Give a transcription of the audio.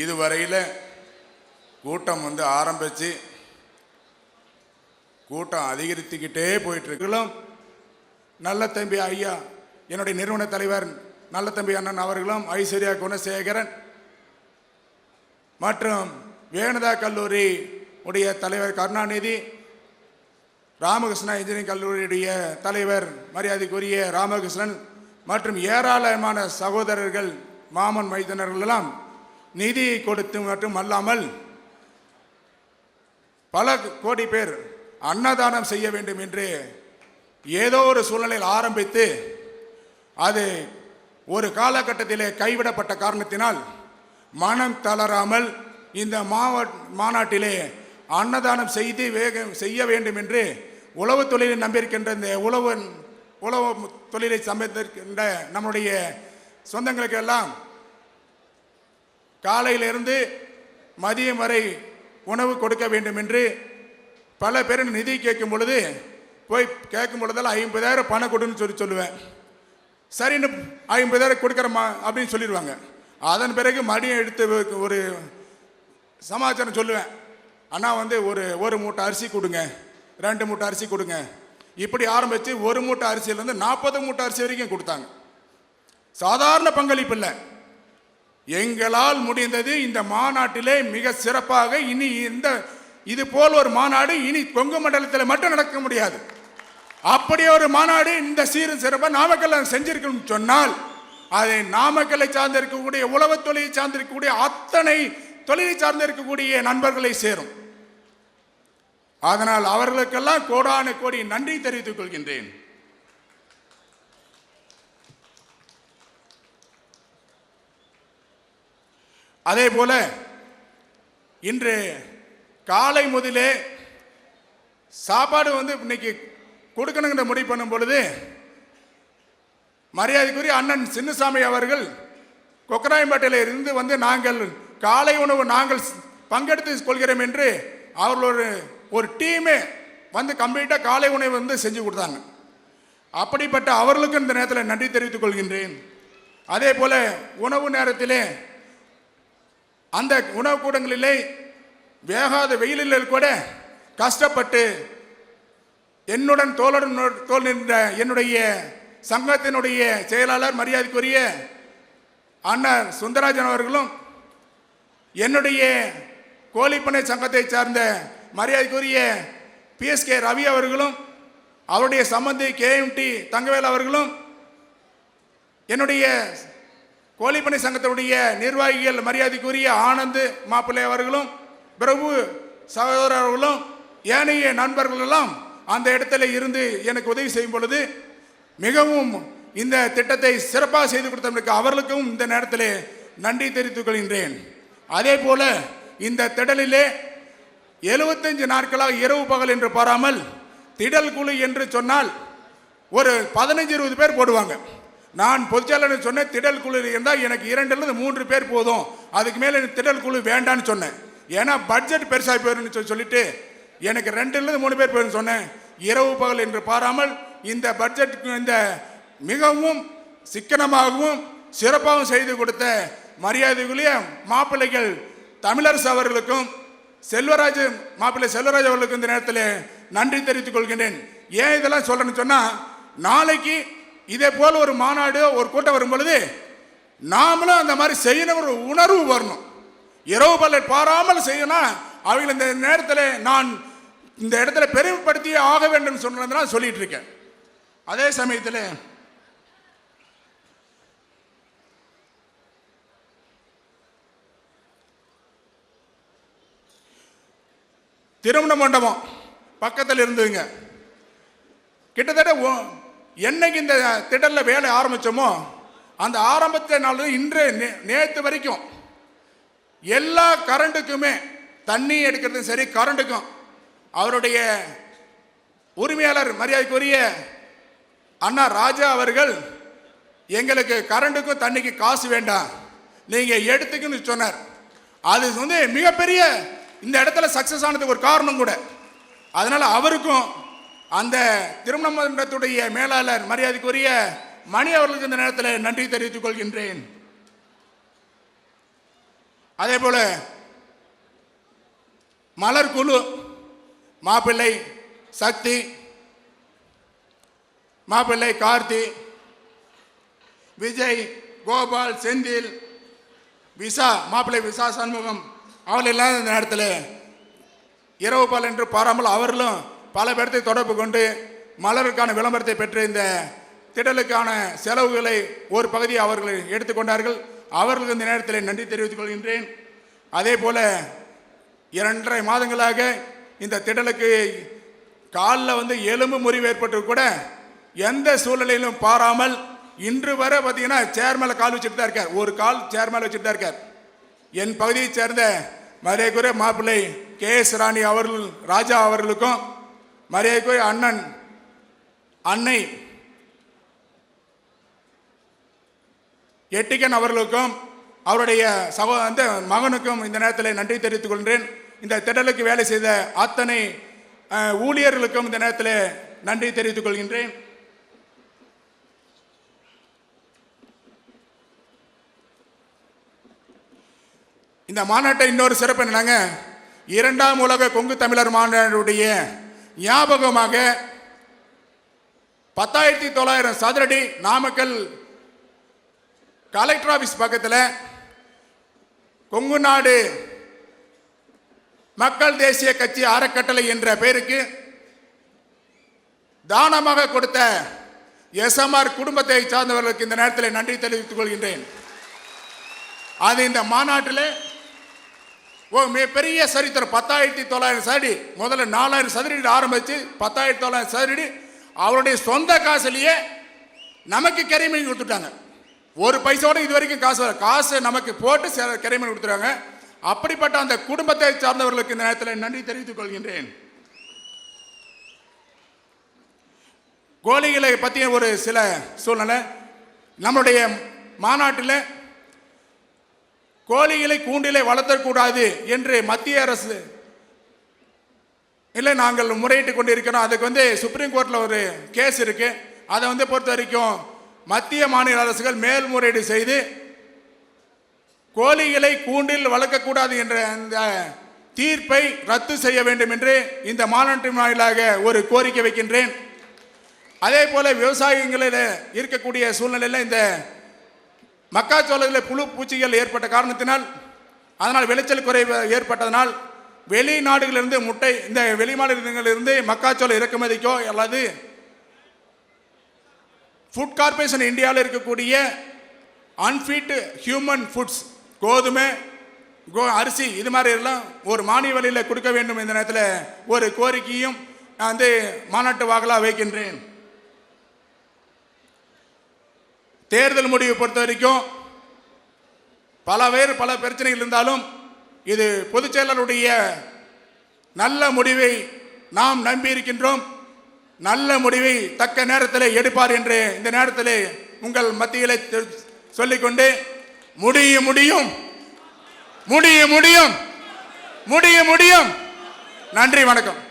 இதுவரையில் கூட்டம் வந்து ஆரம்பிச்சு கூட்டம் அதிகரித்துக்கிட்டே போயிட்டுருக்கலாம் நல்ல தம்பி ஐயா என்னுடைய நிறுவன தலைவர் நல்ல தம்பி அண்ணன் அவர்களும் ஐஸ்வர்யா குணசேகரன் மற்றும் வேணுதா கல்லூரி உடைய தலைவர் கருணாநிதி ராமகிருஷ்ணா இன்ஜினியரிங் கல்லூரியுடைய தலைவர் மரியாதைக்குரிய ராமகிருஷ்ணன் மற்றும் ஏராளமான சகோதரர்கள் மாமன் மைதனர்களெல்லாம் நிதியை கொடுத்து மட்டும் அல்லாமல் பல கோடி பேர் அன்னதானம் செய்ய வேண்டும் என்று ஏதோ ஒரு சூழ்நிலையில் ஆரம்பித்து அது ஒரு காலகட்டத்திலே கைவிடப்பட்ட காரணத்தினால் மனம் தளராமல் இந்த மாவட்ட மாநாட்டிலே அன்னதானம் செய்து வேக செய்ய வேண்டும் என்று உழவு தொழிலை நம்பியிருக்கின்ற இந்த உழவு உழவு தொழிலை சமைத்திருக்கின்ற நம்முடைய சொந்தங்களுக்கெல்லாம் காலையிலிருந்து மதியம் வரை உணவு கொடுக்க வேண்டும் என்று பல பேர் நிதி கேட்கும் பொழுது போய் கேட்கும் பொழுதெல்லாம் ஐம்பதாயிரம் பணம் கொடுன்னு சொல்லி சொல்லுவேன். சரின்னு ஐம்பதாயிரம் கொடுக்குறம்மா அப்படின்னு சொல்லிடுவாங்க. அதன் பிறகு மடியம் எடுத்து ஒரு சமாச்சாரம் சொல்லுவேன். அண்ணா வந்து ஒரு ஒரு மூட்டை அரிசி கொடுங்க. ரெண்டு மூட்டை அரிசி கொடுங்க. இப்படி ஆரம்பித்து ஒரு மூட்டை அரிசியிலேருந்து நாற்பது மூட்டை அரிசி வரைக்கும் கொடுத்தாங்க. சாதாரண பங்களிப்பு இல்லை. எங்களால் முடிந்தது இந்த மாநாட்டிலே மிக சிறப்பாக இனி இந்த இது போல் ஒரு மாநாடு இனி கொங்கு மண்டலத்தில் மட்டும் நடக்க முடியாது. அப்படி ஒரு மாநாடு இந்த சீரும் சிறப்பாக நாமக்கல்ல செஞ்சிருக்கணும் சொன்னால் அதை நாமக்கல்லை சார்ந்திருக்கக்கூடிய உழவு தொழிலை சார்ந்திருக்கக்கூடிய அத்தனை தொழிலை சார்ந்திருக்கக்கூடிய நண்பர்களை சேரும். அதனால் அவர்களுக்கெல்லாம் கோடான கோடி நன்றி தெரிவித்துக் கொள்கின்றேன். அதே போல இன்று காலை முதலே சாப்பாடு வந்து இன்னைக்கு கொடுக்கணுங்கிற முடிவு பண்ணும் பொழுது மரியாதைக்குரிய அண்ணன் சின்னசாமி அவர்கள் கொக்கராயம்பேட்டையில் இருந்து வந்து நாங்கள் காலை உணவு நாங்கள் பங்கெடுத்து கொள்கிறோம் என்று அவர்களோட ஒரு ஒரு டீமே வந்து கம்ப்ளீட்டாக காலை உணவு வந்து செஞ்சு கொடுத்தாங்க. அப்படிப்பட்ட அவர்களுக்கும் இந்த நேரத்தில் நன்றி தெரிவித்துக் கொள்கின்றேன். அதே போல உணவு நேரத்திலே அந்த உணவு கூடங்களிலே வேகாத வெயிலில் கூட கஷ்டப்பட்டு என்னுடன் தோளுடன் தோல் நின்ற என்னுடைய சங்கத்தினுடைய செயலாளர் மரியாதைக்குரிய அண்ணன் சுந்தராஜன் அவர்களும் என்னுடைய கோழிப்பனை சங்கத்தை சார்ந்த மரியாதைக்குரிய பிஎஸ்கே ரவி அவர்களும் அவருடைய சம்பந்தி கேஎம்டி தங்கவேல் அவர்களும் என்னுடைய கோழிப்பனை சங்கத்தினுடைய நிர்வாகிகள் மரியாதைக்குரிய ஆனந்த் மாப்பிள்ளை அவர்களும் பிரபு சகோதரர் அவர்களும் ஏனைய நண்பர்களெல்லாம் அந்த இடத்துல இருந்து எனக்கு உதவி செய்யும் பொழுது மிகவும் இந்த திட்டத்தை சிறப்பாக செய்து கொடுத்தவர்களுக்கு அவர்களுக்கும் இந்த நேரத்தில் நன்றி தெரிவித்துக் கொள்கின்றேன். அதே போல இந்த திடலிலே எழுபத்தஞ்சு நாட்களாக இரவு பகல் என்று பாராமல் திடல் குழு என்று சொன்னால் ஒரு பதினஞ்சு இருபது பேர் போடுவாங்க. நான் பொதுச்செயலாளர் சொன்னேன் திடல் குழு இருந்தால் எனக்கு இரண்டுலேருந்து மூன்று பேர் போதும். அதுக்கு மேலே எனக்கு திடல் குழு வேண்டான்னு சொன்னேன். ஏன்னா பட்ஜெட் பெருசாக போயிருன்னு சொல்லி சொல்லிட்டு எனக்கு ரெண்டுலேருந்து மூணு பேர் போயிருன்னு சொன்னேன். இரவு பகல் என்று பாராமல் இந்த பட்ஜெட் இந்த மிகவும் சிக்கனமாகவும் சிறப்பாகவும் செய்து கொடுத்த மரியாதைக்குரிய மாப்பிள்ளைகள் தமிழரசு அவர்களுக்கும் செல்வராஜ் மாப்பிள்ளை செல்வராஜ் அவர்களுக்கு இந்த நேரத்தில் நன்றி தெரிவித்துக் கொள்கின்றேன். ஏன் இதெல்லாம் சொல்கிறேன்னு சொன்னால் நாளைக்கு இதே போல் ஒரு மாநாடு ஒரு கூட்டம் வரும் பொழுது நாமளும் அந்த மாதிரி செய்யணும் ஒரு உணர்வு வரணும். இரவு பல்லை பாராமல் செய்யணும் அவங்க இந்த நேரத்தில் நான் இந்த இடத்துல பெருமைப்படுத்தி ஆக வேண்டும் சொன்னதுனால் சொல்லிட்டு இருக்கேன். அதே சமயத்தில் திருமண மண்டபம் பக்கத்தில் இருந்ததுங்க. கிட்டத்தட்ட என்னைக்கு இந்த திடலில் வேலை ஆரம்பித்தோமோ அந்த ஆரம்பத்த நாள் இன்று நே- வரைக்கும் எல்லா கரண்ட்டுக்குமே தண்ணி எடுக்கிறதும் சரி கரண்ட்டுக்கும். அவருடைய உரிமையாளர் மரியாதைக்குரிய அண்ணா ராஜா அவர்கள் எங்களுக்கு கரண்ட்டுக்கும் தண்ணிக்கு காசு வேண்டாம். நீங்கள் எடுத்துக்குன்னு சொன்னார். அது வந்து மிகப்பெரிய இந்த இடத்துல சக்ஸஸ் ஆனதுக்கு ஒரு காரணம் கூட. அதனால் அவருக்கும் அந்த திருமண மன்றத்துடைய மேலாளர் மரியாதைக்குரிய மணி அவர்களுக்கு இந்த நேரத்தில் நன்றி தெரிவித்துக் கொள்கின்றேன். அதே போல மலர் குழு மாப்பிள்ளை சக்தி மாப்பிள்ளை கார்த்தி விஜய் கோபால் செந்தில் விசா மாப்பிள்ளை விசா சண்முகம் அவர்கள் எல்லாம் இந்த நேரத்தில் இரவு பால் என்று பாராமல் அவர்களும் பல பேர்த்தை தொடர்பு கொண்டு மலருக்கான விளம்பரத்தை பெற்று இந்த திடலுக்கான செலவுகளை ஒரு பகுதியை அவர்கள் எடுத்துக்கொண்டார்கள் அவர்களுக்கு இந்த நேரத்தில் நன்றி தெரிவித்துக் கொள்கின்றேன். அதே போல இரண்டரை மாதங்களாக இந்த திடலுக்கு காலில் வந்து எலும்பு முறிவு ஏற்பட்டு கூட எந்த சூழ்நிலையிலும் பாராமல் இன்று வரை பார்த்தீங்கன்னா சேர் மேலே கால் வச்சுட்டு தான் இருக்கார். ஒரு கால் சேர் மேலே வச்சுட்டு தான் இருக்கார். என் பகுதியைச் சேர்ந்த மரியாதைக்குரிய மாப்பிள்ளை கே எஸ் ராணி அவர்கள் ராஜா அவர்களுக்கும் மரியாதைக்குரிய அண்ணன் அன்னை எட்டிகன் அவர்களுக்கும் அவருடைய சகோ அந்த மகனுக்கும் இந்த நேரத்தில் நன்றி தெரிவித்துக் கொள்கிறேன். இந்த திடலுக்கு வேலை செய்த அத்தனை ஊழியர்களுக்கும் இந்த நேரத்தில் நன்றி தெரிவித்துக் கொள்கின்றேன். இந்த மாநாட்டை இன்னொரு சிறப்பு என்னங்க? இரண்டாம் உலக கொங்கு தமிழர் மாநாடுடைய ஞாபகமாக பத்தாயிரத்தி தொள்ளாயிரம் சதுரடி நாமக்கல் கலெக்டர் ஆஃபீஸ் பக்கத்தில் கொங்கு நாடு மக்கள் தேசிய கட்சி அறக்கட்டளை என்ற பெயருக்கு தானமாக கொடுத்த எஸ்எம்ஆர் குடும்பத்தை சார்ந்தவர்களுக்கு இந்த நேரத்தில் நன்றி தெரிவித்துக் கொள்கின்றேன். அது இந்த மாநாட்டில் ஓ மிகப்பெரிய சரித்திரம். பத்தாயிரத்தி தொள்ளாயிரம் சதுரடி. முதல்ல நாலாயிரம் சதுரடி ஆரம்பித்து பத்தாயிரத்தி தொள்ளாயிரம் சதுரடி. அவருடைய சொந்த காசுலேயே நமக்கு கரிமீன் கொடுத்துட்டாங்க. ஒரு பைசாவோட இது வரைக்கும் காசு வர காசு நமக்கு போட்டு சே- கரிமீன் கொடுத்துறாங்க அப்படிப்பட்ட அந்த குடும்பத்தை சார்ந்தவர்களுக்கு இந்த நேரத்தில் நன்றி தெரிவித்துக் கொள்கின்றேன். கோழிகளை பற்றிய ஒரு சில சூழ்நிலை. நம்முடைய மாநாட்டில் கோழிகளை கூண்டிலே வளர்த்தக்கூடாது என்று மத்திய அரசு. இல்லை நாங்கள் முறையிட்டு கொண்டிருக்கிறோம். அதுக்கு வந்து சுப்ரீம் கோர்ட்டில் ஒரு கேஸ் இருக்கு. அதை வந்து பொறுத்த வரைக்கும் மத்திய மாநில அரசுகள் மேல்முறையீடு செய்து கோழிகளை கூண்டில் வளர்க்கக்கூடாது என்ற அந்த தீர்ப்பை ரத்து செய்ய வேண்டும் என்று இந்த மாநாட்டின் வாயிலாக ஒரு கோரிக்கை வைக்கின்றேன். அதே போல விவசாயிகளில் இருக்கக்கூடிய சூழ்நிலையில் இந்த மக்காச்சோளத்தில் புழு பூச்சிகள் ஏற்பட்ட காரணத்தினால் அதனால் விளைச்சல் குறைவு ஏற்பட்டதனால் வெளிநாடுகளிலிருந்து முட்டை இந்த வெளிமாநிலங்களிலிருந்து மக்காச்சோளம் இறக்குமதிக்கோ அல்லது ஃபுட் கார்பரேஷன் இந்தியாவில் இருக்கக்கூடிய அன்ஃபிட் ஹியூமன் ஃபுட்ஸ் கோதுமை கோ அரிசி இது மாதிரி எல்லாம் ஒரு மானிய விலையில் கொடுக்க வேண்டும் இந்த நேரத்தில் ஒரு கோரிக்கையும் நான் வந்து மாநாட்டு வாகலாக வைக்கின்றேன். தேர்தல் முடிவை பொறுத்த வரைக்கும் பல பேர் பல பிரச்சனைகள் இருந்தாலும் இது பொதுச் செயலருடைய நல்ல முடிவை நாம் நம்பியிருக்கின்றோம். நல்ல முடிவை தக்க நேரத்தில் எடுப்பார் என்று இந்த நேரத்தில் உங்கள் மத்தியில் சொல்லிக்கொண்டு முடிய முடியும். முடிய முடியும். முடிய முடியும். நன்றி வணக்கம்.